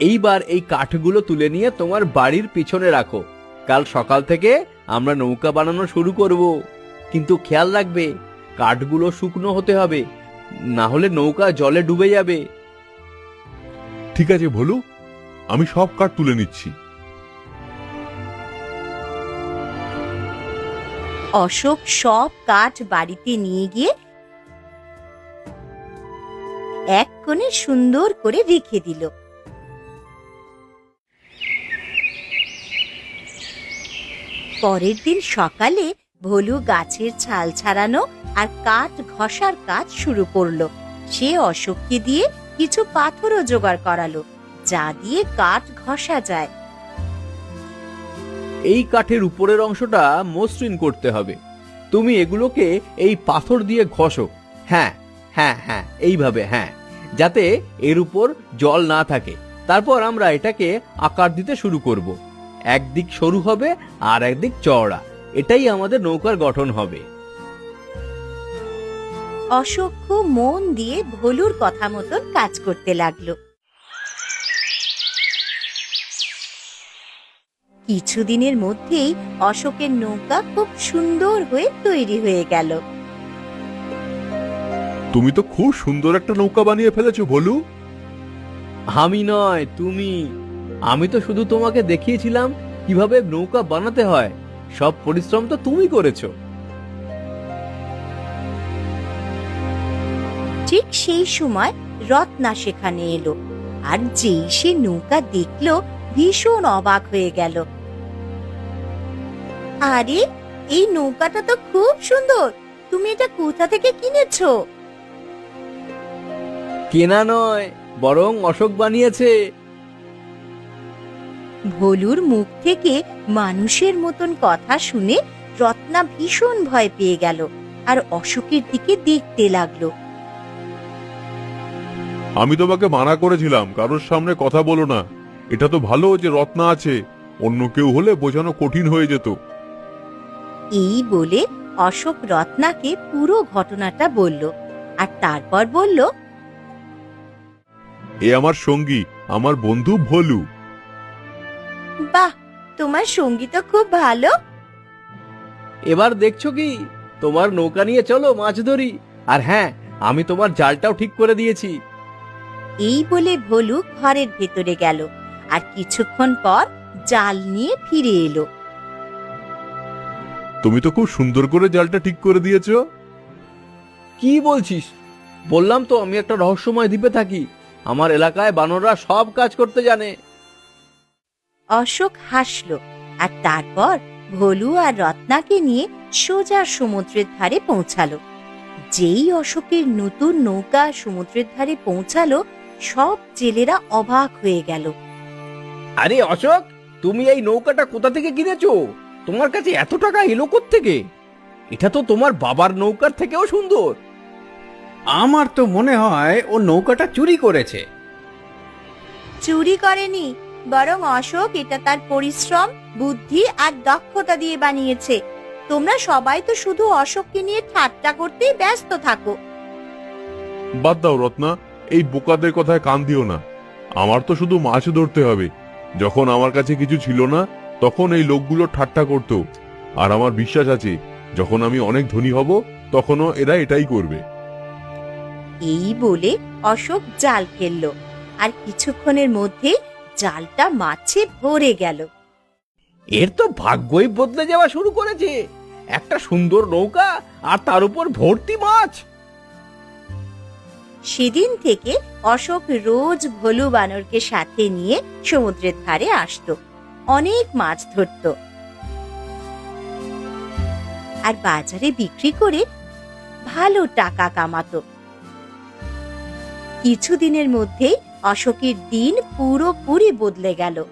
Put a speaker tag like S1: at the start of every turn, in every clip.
S1: এইবার এই কাঠগুলো তুলে নিয়ে তোমার বাড়ির পিছনে রাখো। কাল সকাল থেকে আমরা নৌকা বানানো শুরু করব। কিন্তু খেয়াল রাখবে কাঠগুলো শুকনো হতে হবে না হলে নৌকা জলে ডুবে যাবে।
S2: ঠিক আছে ভোলু আমি সব কাঠ তুলে নিচ্ছি।
S3: অশোক সব কাঠ বাড়িতে নিয়ে গিয়ে এক কোণে সুন্দর করে রেখে দিল। পরের দিন সকালে ভোলু গাছের ছাল ছাড়ানো আর কাঠ ঘষার কাজ শুরু করল। সে অশোককে দিয়ে কিছু পাথরও জোগাড় করালো, যা দিয়ে কাঠ ঘষা যায়।
S1: এই কাঠের উপরের অংশটা মসৃণ করতে হবে। তুমি এগুলোকে এই পাথর দিয়ে ঘষো। হ্যাঁ হ্যাঁ হ্যাঁ এইভাবে হ্যাঁ যাতে এর উপর জল না থাকে। তারপর আমরা এটাকে আকার দিতে শুরু করব। একদিক সরু হবে আর একদিক চওড়া। এটাই আমাদের নৌকার গঠন হবে।
S3: অশোক খুব মন দিয়ে ভোলুর কথা মতন কাজ করতে লাগল। কিছুদিনের মধ্যেই অশোকের নৌকা খুব সুন্দর হয়ে তৈরি হয়ে গেল।
S2: তুমি তো খুব সুন্দর একটা নৌকা বানিয়ে ফেলেছো ভোলু।
S1: আমি নয় তুমি। আমি তো শুধু তোমাকে দেখিয়েছিলাম কীভাবে নৌকা বানাতে হয়। সব পরিশ্রম তো তুমি করেছ।
S3: ঠিক সেই সময় রত্না সেখানে এলো আর যেই সে নৌকা দেখল ভীষণ অবাক হয়ে গেল। আরে এই নৌকাটা তো খুব সুন্দর! তুমি এটা কোথা থেকে কিনেছো?
S1: কেনা নয় বরং অশোক বানিয়েছে।
S3: ভোলুর মুখ থেকে মানুষের মতন কথা শুনে রত্না ভীষণ ভয় পেয়ে গেল আর অশোকের দিকে দেখতে লাগল।
S2: আমি তোমাকে মানা করেছিলাম কারোর সামনে কথা বলো না। এটা তো ভালো যে রত্না আছে অন্য কেউ হলে বোঝানো কঠিন হয়ে যেত।
S3: এই বলে অশোক রত্নাকে পুরো ঘটনাটা বলল আর তারপর বলল
S2: এ আমার সঙ্গী আমার বন্ধু ভোলু।
S3: বাহ তোমার সংগীত খুব ভালো।
S1: এবার দেখছ কি তোমার নৌকা নিয়ে চলো মাছ ধরি। আর হ্যাঁ আমি তোমার জালটাও ঠিক করে দিয়েছি।
S3: এই বলে ভোলু ঘরের ভেতরে গেল আর কিছুক্ষণ পর জাল নিয়ে ফিরে এলো।
S2: তুমি তো খুব সুন্দর করে জালটা ঠিক করে দিয়েছ।
S1: কি বলছিস? বললাম তো আমি একটা রহস্যময় দ্বীপে থাকি। আমার এলাকায় বানররা সব কাজ করতে জানে।
S3: অশোক হাসলো আর তারপর ভোলু আর রত্নাকে নিয়ে সোজা সমুদ্রের ধারে পৌঁছালো। যেই অশোকের নতুন নৌকা সমুদ্রের ধারে পৌঁছালো সব জেলেরা অবাক হয়ে গেল।
S1: আরে অশোক তুমি এই নৌকাটা কোথা থেকে কিনেছো? তোমার কাছে এত টাকা এলো থেকে এটা তো তোমার বাবার নৌকার থেকেও সুন্দর।
S4: আমার তো মনে হয় ও নৌকাটা চুরি করেছে।
S3: চুরি করেনি বরং অশোক এটা তার পরিশ্রম বুদ্ধি আর দক্ষতা দিয়ে বানিয়েছে। তোমরা সবাই তো শুধু অশোককে নিয়ে ঠাট্টা করতেই ব্যস্ত থাকো।
S2: বাদ দাও রত্না এই বোকাদের কথায় কান দিও না। আমার তো শুধু মাছ ধরতে হবে। যখন আমার কাছে কিছু ছিল না তখন এই লোকগুলো ঠাট্টা করতো। আর আমার বিশ্বাস আছে যখন আমি অনেক ধনী হব তখনও এরা এটাই করবে।
S3: এই বলে অশোক জাল ফেলল। আর কিছুক্ষণের মধ্যে জালটা মাছে ভরে গেল।
S1: এর তো ভাগ্যই বদলে যাওয়া শুরু করেছে। একটা সুন্দর নৌকা আর তার উপর ভর্তি মাছ।
S3: সেদিন থেকে অশোক রোজ ভোলু বানরকে সাথে নিয়ে সমুদ্রের ধারে আসতো। অনেক মাছ ধরতো। আর বাজারে বিক্রি করে ভালো টাকা কামাতো। কিছুদিনের মধ্যেই অশোকের দিন পুরোপুরি বদলে গেল।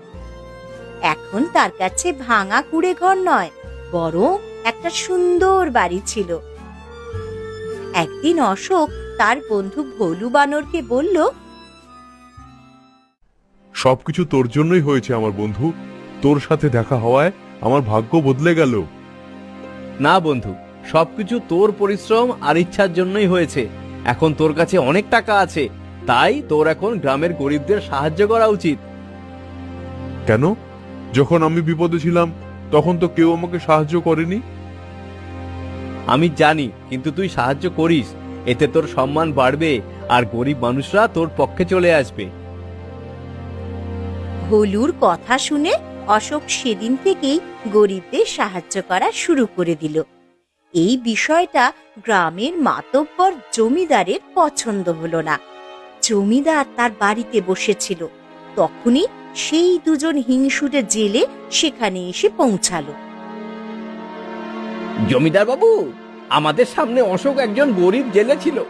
S3: এখন তার কাছে ভাঙা কুড়ে ঘর নয় বরং একটা সুন্দর বাড়ি ছিল। একদিন অশোক তার বন্ধু ভোলু বানরকে বলল
S2: সবকিছু তোর জন্যই হয়েছে আমার বন্ধু। তোর সাথে দেখা হওয়ায় আমার ভাগ্য বদলে গেল।
S1: না বন্ধু সবকিছু তোর পরিশ্রম আর ইচ্ছার জন্যই হয়েছে। এখন তোর কাছে অনেক টাকা আছে তাই তোর এখন গ্রামের গরিবদের সাহায্য করা উচিত।
S2: কেন? যখন আমি বিপদে ছিলাম তখন তো কেউ আমাকে সাহায্য করেনি?
S1: আমি জানি কিন্তু তুই সাহায্য করিস। এতে তোর সম্মান বাড়বে আর গরিব মানুষরা তোর পক্ষে চলে আসবে।
S3: ভোলুর কথা শুনে অশোক সেদিন থেকেই গরিবদের সাহায্য করা শুরু করে দিল। এই বিষয়টা গ্রামের মাতব্বর জমিদারের পছন্দ হলো না। জমিদার তার বাড়িতে বসেছিল। তখনই সেই দুজন হিংসুটে জেলে সেখানে এসে পৌঁছালো।
S1: জমিদার বাবু, আমাদের সামনে অশোক একজন গরিব জেলে ছিল।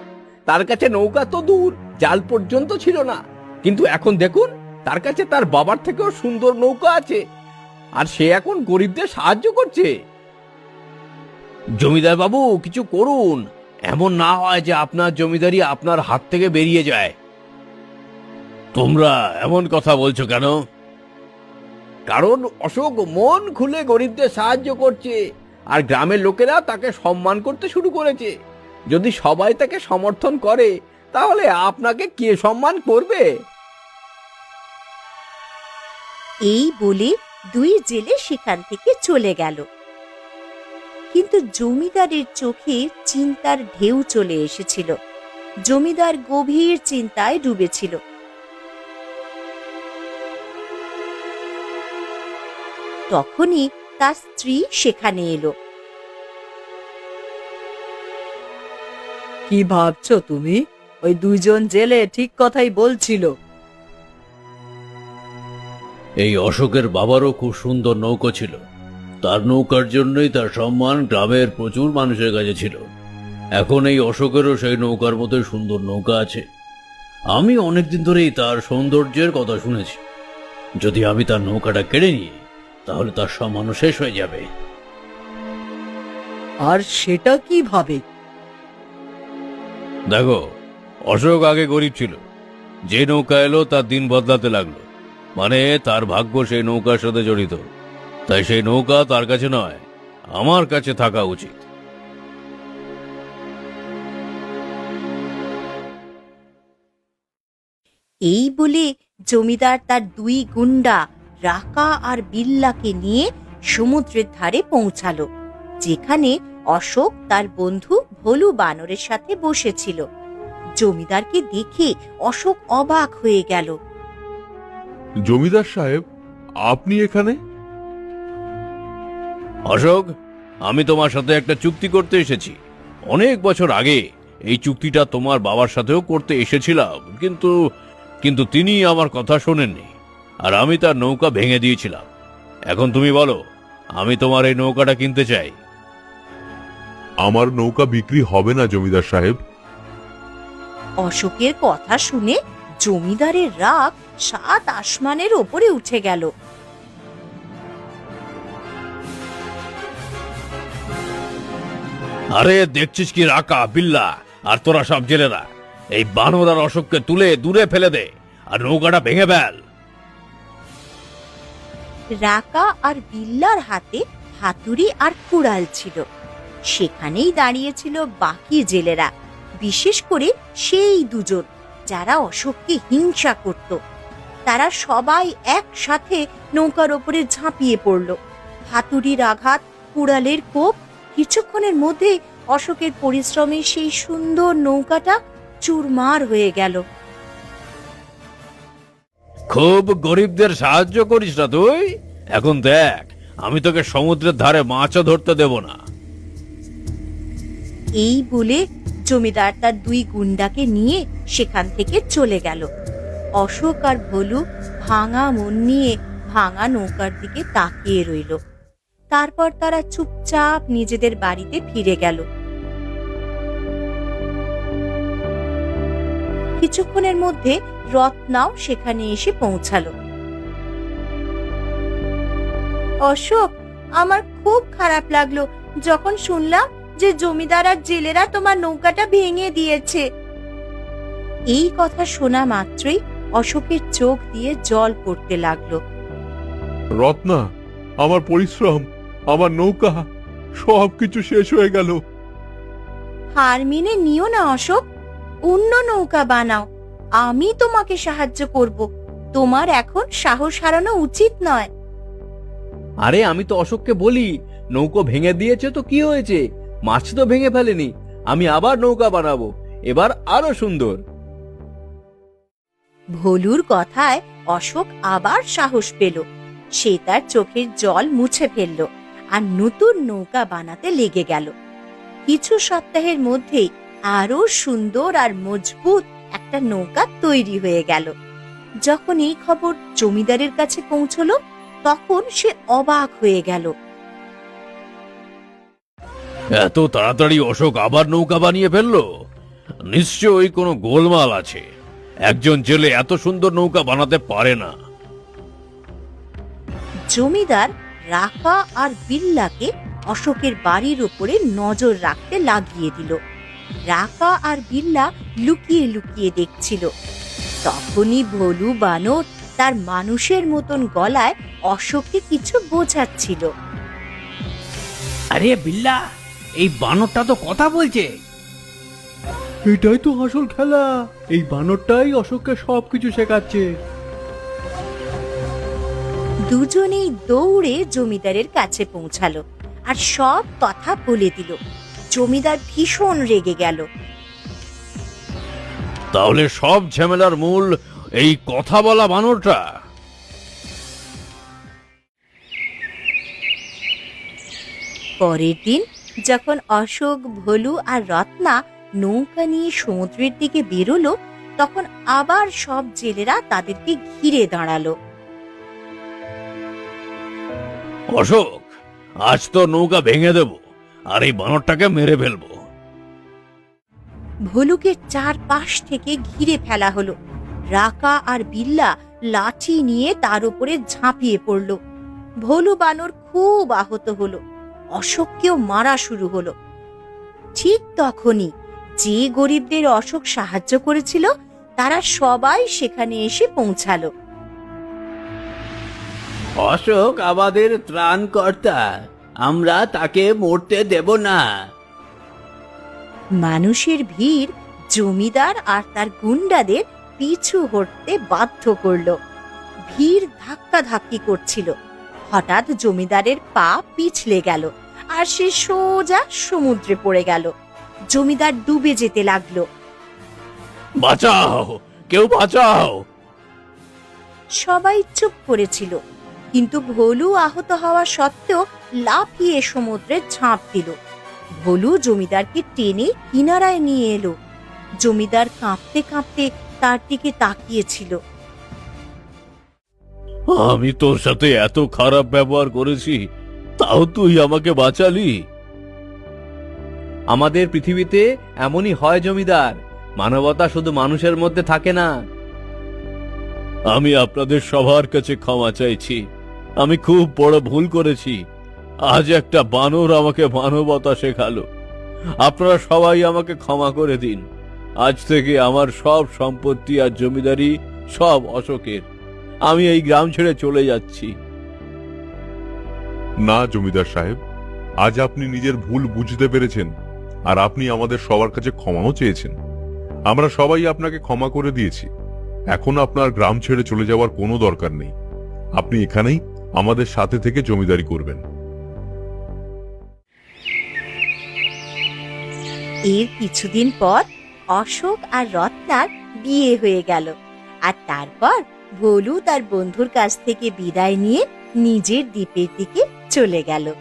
S1: তার কাছে নৌকা তো দূর, জাল পর্যন্ত ছিল না। কিন্তু এখন দেখুন, তার কাছে তার বাবার থেকেও সুন্দর নৌকা আছে। আর সে এখন গরিবদের সাহায্য করছে। জমিদার বাবু, কিছু করুন। এমন না হয় যে আপনার জমিদারি আপনার হাত থেকে বেরিয়ে যায়। তোমরা এমন কথা বলছো কেন? কারণ অশোক মন খুলে গরিবদের সাহায্য করছে আর গ্রামের লোকেরা তাকে সম্মান করতে শুরু করেছে। যদি সবাই তাকে সমর্থন করে তাহলে আপনাকে কে সম্মান করবে?
S3: এই বলে দুই জেলে সেখান থেকে চলে গেল। কিন্তু জমিদারের চোখে চিন্তার ঢেউ চলে এসেছিল। জমিদার গভীর চিন্তায় ডুবেছিল। তখনই তার স্ত্রী সেখানে এলো।
S5: কি ভাবছ তুমি? ওই দুইজন জেলে ঠিক কথাই বলছিল।
S6: এই অশোকের বাবারও খুব সুন্দর নৌকো ছিল। তার নৌকার জন্যই তার সম্মান গ্রামের প্রচুর মানুষের কাছে ছিল। এখন এই অশোকেরও সেই নৌকার মতোই সুন্দর নৌকা আছে। আমি অনেকদিন ধরেই তার সৌন্দর্যের কথা শুনেছি। যদি আমি তার নৌকাটা কেড়ে নিই তাহলে তার সম্মানও শেষ হয়ে যাবে।
S5: আর সেটা কীভাবে?
S6: দেখো অশোক আগে গরিব ছিল। যে নৌকা এলো তার দিন বদলাতে লাগল। মানে তার ভাগ্য সেই নৌকার সাথে জড়িত। তাই সেই নৌকা তার কাছে নয় আমার কাছে থাকা উচিত।
S3: এই বলে জমিদার তার দুই গুন্ডা রাকা আর বিল্লাকে নিয়ে সমুদ্রের ধারে পৌঁছালো যেখানে অশোক তার বন্ধু ভোলু বানরের সাথে বসেছিল। জমিদারকে দেখে অশোক অবাক হয়ে গেল।
S2: জমিদার সাহেব আপনি এখানে?
S6: অশোক আমি তোমার সাথে একটা চুক্তি করতে এসেছি। অনেক বছর আগে এই চুক্তিটা তোমার বাবার সাথেও করতে এসেছিলাম কিন্তু কিন্তু তিনি আমার কথা শোনেননি। আর আমি তার নৌকা ভেঙে দিয়েছিলাম। এখন তুমি বলো আমি তোমার এই নৌকাটা কিনতে চাই।
S2: আমার নৌকা বিক্রি হবে না জমিদার সাহেব।
S3: অশোকের কথা শুনে জমিদারের রাগ সাত আসমানের ওপরে উঠে গেল।
S6: আরে দেখছিস কি রাকা বিল্লা আর তোরা সব জেলেরা। এই বানর আর অশোককে তুলে দূরে ফেলে দে আর নৌকাটা ভেঙে ফেল।
S3: রাকা আর বিল্লার হাতে হাতুড়ি আর কুড়াল ছিল। সেখানেই দাঁড়িয়েছিল বাকি জেলেরা, বিশেষ করে সেই দুজন যারা অশোককে হিংসা করত। তারা সবাই একসাথে নৌকার ওপরে ঝাঁপিয়ে পড়ল। হাতুড়ির আঘাত, কুড়ালের কোপ, কিছুক্ষণের মধ্যে অশোকের পরিশ্রমে সেই সুন্দর নৌকাটা চুরমার হয়ে গেল।
S6: খুব গরিবদের সাহায্য করিস না তুই। এখন দেখ, আমি তোকে সমুদ্রের ধারে মাছও ধরতে দেব না।
S3: এই বলে জমিদার তার দুই গুন্ডাকে নিয়ে সেখান থেকে চলে গেল। অশোক আর ভোলু ভাঙা মন নিয়ে ভাঙা নৌকার দিকে তাকিয়ে রইল। তারপর তারা চুপচাপ নিজেদের বাড়িতে ফিরে গেল। কিছুক্ষণের মধ্যে রত্নাও সেখানে এসে পৌঁছালো। অশোক আমার খুব খারাপ লাগল যখন শুনলাম যে জমিদার আর জেলেরা তোমার নৌকাটা ভেঙে দিয়েছে। এই কথা শোনা মাত্রই অশোকের চোখ দিয়ে জল পড়তে লাগল।
S2: রত্না আমার পরিশ্রম আমার নৌকা সবকিছু শেষ হয়ে গেল।
S3: হার মেনে নিও না অশোক অন্য নৌকা বানাও। আমি তোমাকে সাহায্য করব। তোমার এখন সাহস হারানো উচিত নয়।
S1: আরে আমি তো অশোককে বলি নৌকো ভেঙে দিয়েছে তো কি হয়েছে? মাছ তো ভেঙে ফেলেনি আমি আবার নৌকা বানাবো এবার আরও সুন্দর।
S3: ভোলুর কথায় অশোক আবার সাহস পেল। সে তার চোখের জল মুছে ফেলল আর নতুন নৌকা বানাতে লেগে গেল। কিছু সপ্তাহের মধ্যেই আরও সুন্দর আর মজবুত একটা নৌকা তৈরি হয়ে গেল। যখন এই খবর জমিদারের কাছে পৌঁছলো তখন সে অবাক হয়ে গেল।
S6: এত তাড়াতাড়ি অশোক আবার নৌকা বানিয়ে ফেলল? নিশ্চয়ই কোনো গোলমাল আছে। একজন জেলে এত সুন্দর নৌকা বানাতে পারে না।
S3: জমিদার রাকা আর বিল্লাকে অশোকের বাড়ির উপরে নজর রাখতে লাগিয়ে দিল। রাকা আর বিল্লা লুকিয়ে লুকিয়ে দেখছিল। তখনই ভোলু বানর তার মানুষের মতন গলায় অশোককে কিছু বোঝাচ্ছিল।
S4: আরে বিল্লা এই বানরটা তো কথা বলছে।
S7: এটাই তো আসল খেলা। এই বানরটাই অশোককে সবকিছু শেখাচ্ছে।
S3: দুজনেই দৌড়ে জমিদারের কাছে পৌঁছালো আর সব কথা বলে দিল। জমিদার ভীষণ রেগে গেল।
S6: তাহলে সব ঝামেলার মূল এই কথা বলা বানরটা।
S3: পরের দিন যখন অশোক ভোলু আর রত্না নৌকা নিয়ে সমুদ্রের দিকে বেরোলো তখন আবার সব জেলেরা তাদেরকে ঘিরে দাঁড়াল।
S6: অশোক আজ তো নৌকা ভেঙে দেব। আর এই বানরটাকে মেরে ফেলব।
S3: ভোলুকে চারপাশ থেকে ঘিরে ফেলা হলো। রাকা আর বিল্লা লাঠি নিয়ে তার উপরে ঝাঁপিয়ে পড়ল। ভোলু বানর খুব আহত হলো। অশোককেও মারা শুরু হলো। ঠিক তখনই যে গরিবদের অশোক সাহায্য করেছিল তারা সবাই সেখানে এসে পৌঁছালো।
S4: অশোক আমাদের ত্রাণকর্তা। আমরা তাকে মরতে দেব না।
S3: মানুষের ভিড় জমিদার আর তার গুন্ডাদের পিছু হটতে বাধ্য করল। ভিড় ধাক্কা ধাক্কি করছিল। হঠাৎ জমিদারের পা পিছলে গেল আর সে সোজা সমুদ্রে পড়ে গেল। জমিদার ডুবে যেতে লাগল।
S6: বাঁচাও! কেউ বাঁচাও!
S3: সবাই চুপ করেছিল। কিন্তু ভোলু আহত হওয়া সত্ত্বেও লাফিয়ে সমুদ্রে ঝাঁপ দিল। ভোলু জমিদারকে টেনে কিনারায় নিয়ে এলো। জমিদার কাঁপতে কাঁপতে তার দিকে তাকিয়েছিল।
S6: আমি তোর সাথে এত খারাপ ব্যবহার করেছি, তাও তুই আমাকে বাঁচালি?
S1: আমাদের পৃথিবীতে এমনই হয় জমিদার, মানবতা শুধু মানুষের মধ্যে থাকে না।
S6: আমি আপনাদের সবার কাছে ক্ষমা চাইছি। আমি খুব বড় ভুল করেছি। আজ একটা বানর আমাকে মানবতা শেখালো। আপনারা সবাই আমাকে ক্ষমা করে দিন। আজ থেকে আমার সব সম্পত্তি আর জমিদারি সব অশোকের। আমি এই গ্রাম ছেড়ে চলে যাচ্ছি।
S2: না, জমিদার সাহেব, আজ আপনি নিজের ভুল বুঝতে পেরেছেন আর আপনি আমাদের সবার কাছে ক্ষমাও চেয়েছেন। আমরা সবাই আপনাকে ক্ষমা করে দিয়েছি। এখন আপনার গ্রাম ছেড়ে চলে যাওয়ার কোনো দরকার নেই। আপনি এখানেই আমাদের সাথে থেকে জমিদারি করবেন।
S3: এর কিছুদিন পর অশোক আর রত্নার বিয়ে হয়ে গেল। আর তারপর ভোলু তার বন্ধুর কাছ থেকে বিদায় নিয়ে নিজের দ্বীপের দিকে চলে গেল।